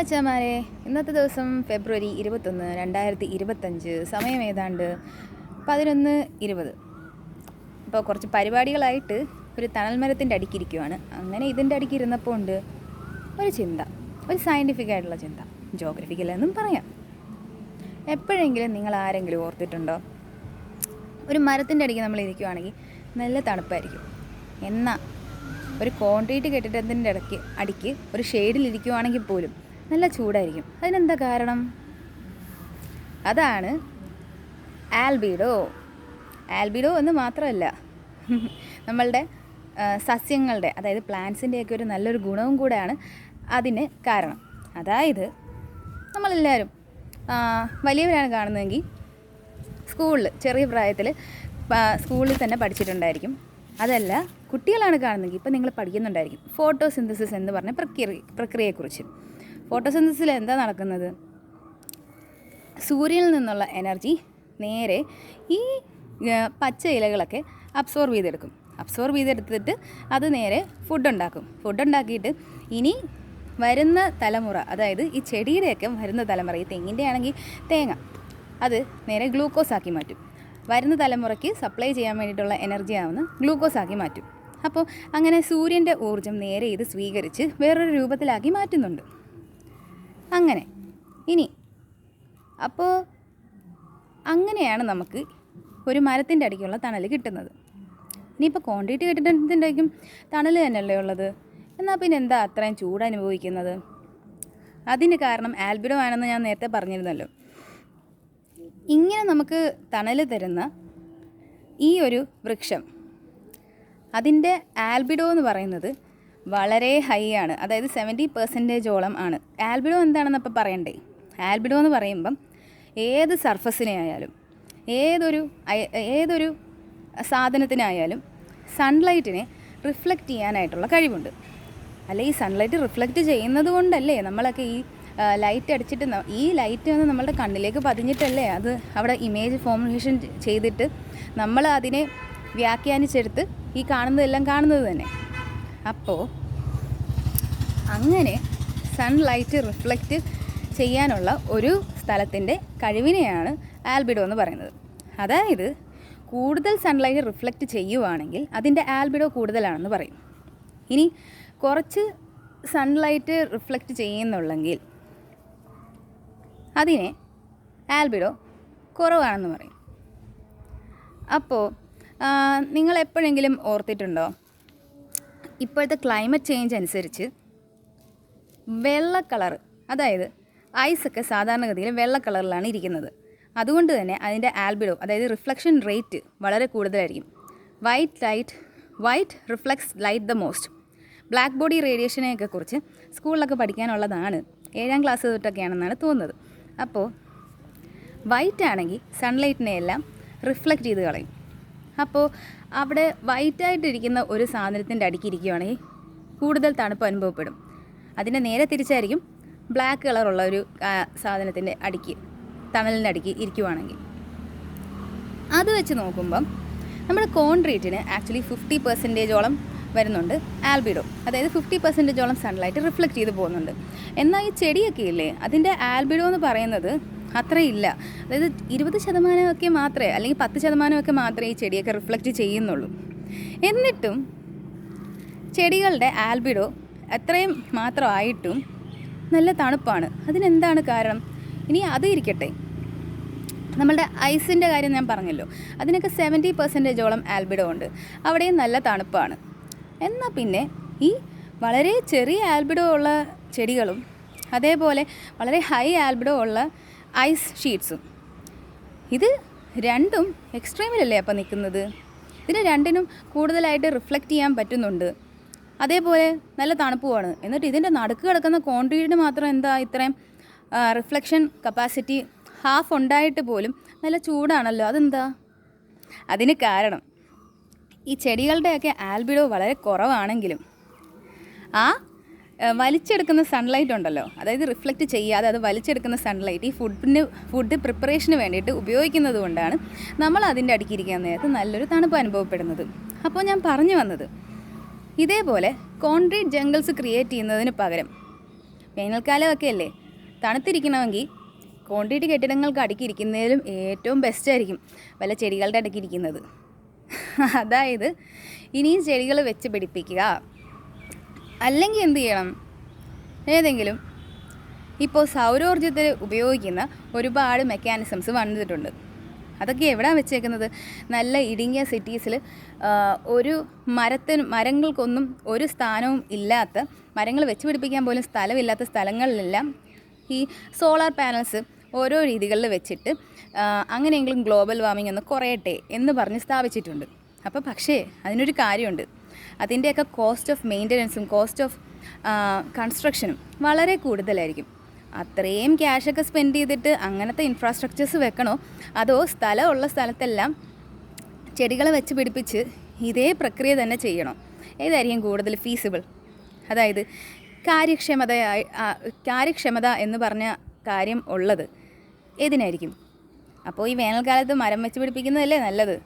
മച്ചാമാരെ ഇന്നത്തെ ദിവസം ഫെബ്രുവരി ഇരുപത്തൊന്ന് രണ്ടായിരത്തി ഇരുപത്തഞ്ച്. സമയം ഏതാണ്ട് പതിനൊന്ന് ഇരുപത്. ഇപ്പോൾ കുറച്ച് പരിപാടികളായിട്ട് ഒരു തണൽമരത്തിന്റെ അടുക്കിരിക്കുവാണ്. അങ്ങനെ ഇതിന്റെ അടിക്ക് ഇരുന്നപ്പോൾ ഉണ്ട് ഒരു ചിന്ത ഒരു സയന്റിഫിക് ആയിട്ടുള്ള ചിന്ത ജോഗ്രഫിക്കൽ എന്നും പറയാം. എപ്പോഴെങ്കിലും നിങ്ങൾ ആരെങ്കിലും ഓർത്തിട്ടുണ്ടോ? ഒരു മരത്തിന്റെ അടിക്ക് നമ്മൾ ഇരിക്കുവാണെങ്കിൽ നല്ല തണുപ്പായിരിക്കും. എന്നാൽ ഒരു കോൺക്രീറ്റ് കെട്ടിടത്തിന്റെ ഇടയ്ക്ക് അടിക്ക് ഒരു ഷെയ്ഡിൽ ഇരിക്കുവാണെങ്കിൽ പോലും നല്ല ചൂടായിരിക്കും. അതിനെന്താ കാരണം? അതാണ് ആൽബിഡോ. ആൽബിഡോ എന്ന് മാത്രമല്ല നമ്മളുടെ സസ്യങ്ങളുടെ അതായത് പ്ലാന്റ്സിന്റെയൊക്കെ ഒരു നല്ലൊരു ഗുണവും കൂടെയാണ് അതിന് കാരണം. അതായത് നമ്മളെല്ലാവരും വലിയവരാണ് കാണുന്നതെങ്കിൽ സ്കൂളിൽ ചെറിയ പ്രായത്തിൽ സ്കൂളിൽ തന്നെ പഠിച്ചിട്ടുണ്ടായിരിക്കും. അതല്ല കുട്ടികളാണ് കാണുന്നതെങ്കിൽ ഇപ്പം നിങ്ങൾ പഠിക്കുന്നുണ്ടായിരിക്കും. ഫോട്ടോസിന്തസിസ് എന്ന് പറഞ്ഞ പ്രക്രിയ പ്രക്രിയയെക്കുറിച്ച്. ഫോട്ടോസിന്തസിസിൽ എന്താ നടക്കുന്നത്? സൂര്യനിൽ നിന്നുള്ള എനർജി നേരെ ഈ പച്ച ഇലകളൊക്കെ അബ്സോർബ് ചെയ്തെടുക്കും. അബ്സോർബ് ചെയ്തെടുത്തിട്ട് അത് നേരെ ഫുഡ് ഉണ്ടാക്കും ഫുഡ് ഉണ്ടാക്കിയിട്ട് ഇനി വരുന്ന തലമുറ അതായത് ഈ ചെടിയുടെയൊക്കെ വരുന്ന തലമുറ ഈ തെങ്ങിന്റെ ആണെങ്കിൽ തേങ്ങ അത് നേരെ ഗ്ലൂക്കോസ് ആക്കി മാറ്റും. വരുന്ന തലമുറയ്ക്ക് സപ്ലൈ ചെയ്യാൻ വേണ്ടിയിട്ടുള്ള എനർജി ആവുന്ന ഗ്ലൂക്കോസ് ആക്കി മാറ്റും. അപ്പോൾ അങ്ങനെ സൂര്യന്റെ ഊർജം നേരെ ഇത് സ്വീകരിച്ച് വേറൊരു രൂപത്തിലാക്കി മാറ്റുന്നുണ്ട്. അങ്ങനെ. ഇനി. അപ്പോൾ അങ്ങനെയാണ് നമുക്ക് ഒരു മരത്തിന്റെ അടിക്കുള്ള തണൽ കിട്ടുന്നത്. ഇനിയിപ്പോൾ ക്വാണ്ടിറ്റി കെട്ടിടത്തിന്റെ അടിക്കും തണൽ തന്നെയല്ലേ ഉള്ളത്? എന്നാൽ പിന്നെ എന്താ അത്രയും ചൂട് അനുഭവിക്കുന്നത്? അതിന് കാരണം ആൽബിഡോ ആണെന്ന് ഞാൻ നേരത്തെ പറഞ്ഞിരുന്നല്ലോ. ഇങ്ങനെ നമുക്ക് തണൽ തരുന്ന ഈ ഒരു വൃക്ഷം അതിന്റെ ആൽബിഡോ എന്ന് പറയുന്നത് വളരെ ഹൈ ആണ്. അതായത് സെവന്റി പെർസെന്റേജോളം ആണ്. ആൽബിഡോ എന്താണെന്ന് അപ്പോൾ പറയണ്ടേ? ആൽബിഡോ എന്ന് പറയുമ്പം ഏത് സർഫസിനെ ആയാലും ഏതൊരു ഏതൊരു സാധനത്തിനായാലും സൺലൈറ്റിനെ റിഫ്ലക്റ്റ് ചെയ്യാനായിട്ടുള്ള കഴിവുണ്ട്. അല്ല ഈ സൺലൈറ്റ് റിഫ്ലക്റ്റ് ചെയ്യുന്നത് കൊണ്ടല്ലേ നമ്മളൊക്കെ ഈ ലൈറ്റ് അടിച്ചിട്ട് ഈ ലൈറ്റ് വന്ന് നമ്മളുടെ കണ്ണിലേക്ക് പതിഞ്ഞിട്ടല്ലേ അത് അവിടെ ഇമേജ് ഫോർമുലേഷൻ ചെയ്തിട്ട് നമ്മൾ അതിനെ വ്യാഖ്യാനിച്ചെടുത്ത് ഈ കാണുന്നതെല്ലാം കാണുന്നത് തന്നെ. അപ്പോൾ അങ്ങനെ സൺലൈറ്റ് റിഫ്ലക്റ്റ് ചെയ്യാനുള്ള ഒരു സ്ഥലത്തിന്റെ കഴിവിനെയാണ് ആൽബിഡോ എന്ന് പറയുന്നത്. അതായത് കൂടുതൽ സൺലൈറ്റ് റിഫ്ലക്റ്റ് ചെയ്യുവാണെങ്കിൽ അതിന്റെ ആൽബിഡോ കൂടുതലാണെന്ന് പറയും. ഇനി കുറച്ച് സൺലൈറ്റ് റിഫ്ലക്റ്റ് ചെയ്യുന്നുള്ളെങ്കിൽ അതിനെ ആൽബിഡോ കുറവാണെന്ന് പറയും. അപ്പോൾ നിങ്ങൾ എപ്പോഴെങ്കിലും ഓർത്തിട്ടുണ്ടോ? ഇപ്പോഴത്തെ ക്ലൈമറ്റ് ചേഞ്ച് അനുസരിച്ച് വെള്ള കളർ അതായത് ഐസൊക്കെ സാധാരണഗതിയിൽ വെള്ള കളറിലാണ് ഇരിക്കുന്നത്. അതുകൊണ്ട് തന്നെ അതിന്റെ ആൽബിഡോ അതായത് റിഫ്ലക്ഷൻ റേറ്റ് വളരെ കൂടുതലായിരിക്കും. White light white reflects light the most black body റേഡിയേഷനെയൊക്കെ കുറിച്ച് സ്കൂളിലൊക്കെ പഠിക്കാനുള്ളതാണ്. ഏഴാം ക്ലാസ് തൊട്ടൊക്കെയാണെന്നാണ് തോന്നുന്നത്. അപ്പോൾ വൈറ്റ് ആണെങ്കിൽ സൺലൈറ്റിനെ എല്ലാം റിഫ്ലക്റ്റ് ചെയ്ത് കളയും. അപ്പോൾ അവിടെ വൈറ്റായിട്ടിരിക്കുന്ന ഒരു സാധനത്തിന്റെ അടിക്ക് ഇരിക്കുകയാണെങ്കിൽ കൂടുതൽ തണുപ്പ് അനുഭവപ്പെടും. അതിന്റെ നേരെ തിരിച്ചായിരിക്കും ബ്ലാക്ക് കളറുള്ള ഒരു സാധനത്തിന്റെ അടിക്ക് തണലിന്റെ അടിക്ക് ഇരിക്കുവാണെങ്കിൽ. അത് വെച്ച് നോക്കുമ്പം നമ്മുടെ കോൺക്രീറ്റിന് ആക്ച്വലി ഫിഫ്റ്റി പെർസെന്റേജോളം വരുന്നുണ്ട് ആൽബിഡോ. അതായത് ഫിഫ്റ്റി പെർസെന്റേജോളം സൺലൈറ്റ് റിഫ്ലക്റ്റ് ചെയ്ത് പോകുന്നുണ്ട്. എന്നാൽ ഈ ചെടിയൊക്കെ ഇല്ലേ അതിന്റെ ആൽബിഡോ എന്ന് പറയുന്നത് അത്രയില്ല. അതായത് ഇരുപത് ശതമാനമൊക്കെ മാത്രമേ അല്ലെങ്കിൽ പത്ത് ശതമാനമൊക്കെ മാത്രമേ ഈ ചെടിയൊക്കെ റിഫ്ലക്റ്റ് ചെയ്യുന്നുള്ളൂ. എന്നിട്ടും ചെടികളുടെ ആൽബിഡോ അത്രയും മാത്രമായിട്ടും നല്ല തണുപ്പാണ്. അതിനെന്താണ് കാരണം? ഇനി അത് ഇരിക്കട്ടെ. നമ്മളുടെ ഐസിന്റെ കാര്യം ഞാൻ പറഞ്ഞല്ലോ. അതിനൊക്കെ സെവന്റി പെർസെന്റേജോളം ആൽബിഡോ ഉണ്ട്. അവിടെയും നല്ല തണുപ്പാണ്. എന്നാൽ പിന്നെ ഈ വളരെ ചെറിയ ആൽബിഡോ ഉള്ള ചെടികളും അതേപോലെ വളരെ ഹൈ ആൽബിഡോ ഉള്ള ഐസ് ഷീറ്റ്സും. ഇത് രണ്ടും എക്സ്ട്രീമിലല്ലേ അപ്പം നിൽക്കുന്നത്? ഇതിന് രണ്ടിനും കൂടുതലായിട്ട് റിഫ്ലക്റ്റ് ചെയ്യാൻ പറ്റുന്നുണ്ട്. അതേപോലെ നല്ല തണുപ്പുമാണ്. എന്നിട്ട് ഇതിന്റെ നടുക്ക് കിടക്കുന്ന കോൺക്രീറ്റിന് മാത്രം എന്താ ഇത്രയും റിഫ്ലക്ഷൻ കപ്പാസിറ്റി ഹാഫ് ഉണ്ടായിട്ട് പോലും നല്ല ചൂടാണല്ലോ. അതെന്താ? അതിന് കാരണം ഈ ചെടികളുടെയൊക്കെ ആൽബിഡോ വളരെ കുറവാണെങ്കിലും ആ വലിച്ചെടുക്കുന്ന സൺലൈറ്റ് ഉണ്ടല്ലോ. അതായത് റിഫ്ലക്റ്റ് ചെയ്യാതെ അത് വലിച്ചെടുക്കുന്ന സൺലൈറ്റ് ഈ ഫുഡിന് ഫുഡ് പ്രിപ്പറേഷന് വേണ്ടിയിട്ട് ഉപയോഗിക്കുന്നത് കൊണ്ടാണ് നമ്മൾ അതിന്റെ അടുക്കിയിരിക്കാൻ നേരത്ത് നല്ലൊരു തണുപ്പ് അനുഭവപ്പെടുന്നത്. അപ്പോൾ ഞാൻ പറഞ്ഞു വന്നത് ഇതേപോലെ കോൺക്രീറ്റ് ജംഗിൾസ് ക്രിയേറ്റ് ചെയ്യുന്നതിന് പകരം വേനൽക്കാലമൊക്കെ അല്ലേ? തണുത്തിരിക്കണമെങ്കിൽ കോൺക്രീറ്റ് കെട്ടിടങ്ങൾക്ക് അടുക്കിയിരിക്കുന്നതിലും ഏറ്റവും ബെസ്റ്റ് ആയിരിക്കും വല്ല ചെടികളുടെ അടുക്കിയിരിക്കുന്നത് അതായത് ഇനിയും ചെടികൾ വെച്ച് പിടിപ്പിക്കുക. അല്ലെങ്കിൽ എന്ത് ചെയ്യണം? ഏതെങ്കിലും. ഇപ്പോൾ സൗരോർജത്തിൽ ഉപയോഗിക്കുന്ന ഒരുപാട് മെക്കാനിസംസ് വന്നിട്ടുണ്ട്. അതൊക്കെ എവിടെയാണ് വെച്ചേക്കുന്നത്? നല്ല ഇടുങ്ങിയ സിറ്റീസിൽ ഒരു മരത്തിന് മരങ്ങൾക്കൊന്നും ഒരു സ്ഥാനവും ഇല്ലാത്ത മരങ്ങൾ വെച്ച് പിടിപ്പിക്കാൻ പോലും സ്ഥലമില്ലാത്ത സ്ഥലങ്ങളിലെല്ലാം ഈ സോളാർ പാനൽസ് ഓരോ രീതികളിൽ വെച്ചിട്ട് അങ്ങനെയെങ്കിലും ഗ്ലോബൽ വാർമിംഗ് ഒന്ന് കുറയട്ടെ എന്ന് പറഞ്ഞ് സ്ഥാപിച്ചിട്ടുണ്ട്. അപ്പോൾ പക്ഷേ അതിനൊരു കാര്യമുണ്ട്. അതിന്റെയൊക്കെ കോസ്റ്റ് ഓഫ് മെയിന്റനൻസും കോസ്റ്റ് ഓഫ് കൺസ്ട്രക്ഷനും വളരെ കൂടുതലായിരിക്കും. അത്രയും ക്യാഷൊക്കെ സ്പെൻഡ് ചെയ്തിട്ട് അങ്ങനത്തെ ഇൻഫ്രാസ്ട്രക്ചേഴ്സ് വെക്കണോ? അതോ സ്ഥലമുള്ള സ്ഥലത്തെല്ലാം ചെടികളെ വെച്ച് പിടിപ്പിച്ച് ഇതേ പ്രക്രിയ തന്നെ ചെയ്യണോ? ഏതായിരിക്കും കൂടുതൽ ഫീസിബിൾ അതായത് കാര്യക്ഷമത കാര്യക്ഷമത എന്ന് പറഞ്ഞ കാര്യം ഉള്ളത് ഏതിനായിരിക്കും? അപ്പോൾ ഈ വേനൽക്കാലത്ത് മരം വെച്ച് പിടിപ്പിക്കുന്നതല്ലേ നല്ലത്?